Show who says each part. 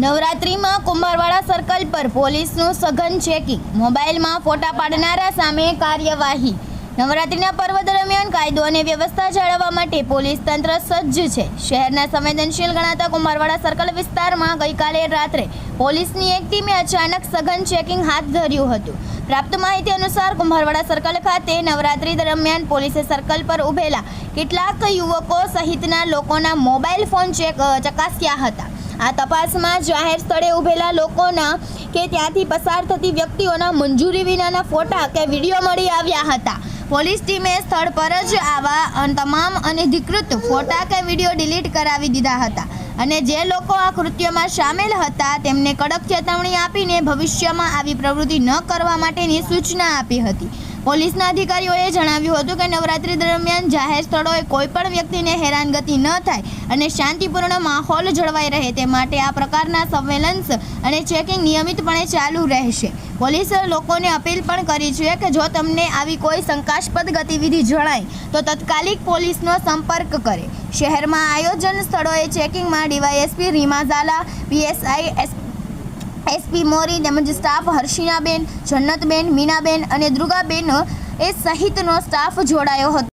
Speaker 1: નવરાત્રીમાં કુંભારવાડા સર્કલ પર પોલીસનું સઘન ચેકિંગ મોબાઈલમાં ફોટા પાડનારા સામે કાર્યવાહી. નવરાત્રિના પર્વ દરમિયાન કાયદો અને વ્યવસ્થા જાળવવા માટે પોલીસ તંત્ર સજ્જ છે. શહેરના સંવેદનશીલ ગણાતા કુંભારવાડા સર્કલ વિસ્તારમાં ગઈકાલે રાત્રે પોલીસની એક ટીમે અચાનક સઘન ચેકિંગ હાથ ધર્યું હતું. પ્રાપ્ત માહિતી અનુસાર કુંભારવાડા સર્કલ ખાતે નવરાત્રી દરમિયાન પોલીસે સર્કલ પર ઊભેલા કેટલાક યુવકો સહિતના લોકોના મોબાઈલ ફોન ચેક ચકાસ્યા હતા. આ તપાસમાં જાહેર સ્થળે ઊભેલા લોકોના કે ત્યાંથી પસાર થતી વ્યક્તિઓના મંજૂરી વિનાના ફોટા કે વીડિયો મળી આવ્યા હતા. પોલીસ ટીમે સ્થળ પર જ આવા તમામ અનધિકૃત ફોટા કે વીડિયો ડિલીટ કરાવી દીધા હતા અને જે લોકો આ કૃત્યમાં સામેલ હતા તેમને કડક ચેતવણી આપીને ભવિષ્યમાં આવી પ્રવૃત્તિ ન કરવા માટેની સૂચના આપી હતી. પોલીસના અધિકારીઓએ જણાવ્યું હતું કે નવરાત્રી દરમિયાન જાહેર સ્થળોએ કોઈ પણ વ્યક્તિને હેરાનગતિ ન થાય અને શાંતિપૂર્ણ માહોલ જળવાઈ રહે તે માટે આ પ્રકારના સર્વેલન્સ અને ચેકિંગ નિયમિતપણે ચાલુ રહેશે. પોલીસે લોકોને અપીલ પણ કરી છે કે જો તમને આવી કોઈ શંકાસ્પદ ગતિવિધિ જણાય, તો તત્કાલિક પોલીસનો સંપર્ક કરે. શહેરમાં આયોજન સ્થળોએ ચેકિંગમાં DYSP Rima Zala, PSI S SP Mori તેમજ સ્ટાફ હર્ષિનાબેન જન્નતબેન મીનાબેન અને દુર્ગાબેન એ સહિતનો સ્ટાફ જોડાયો હતો.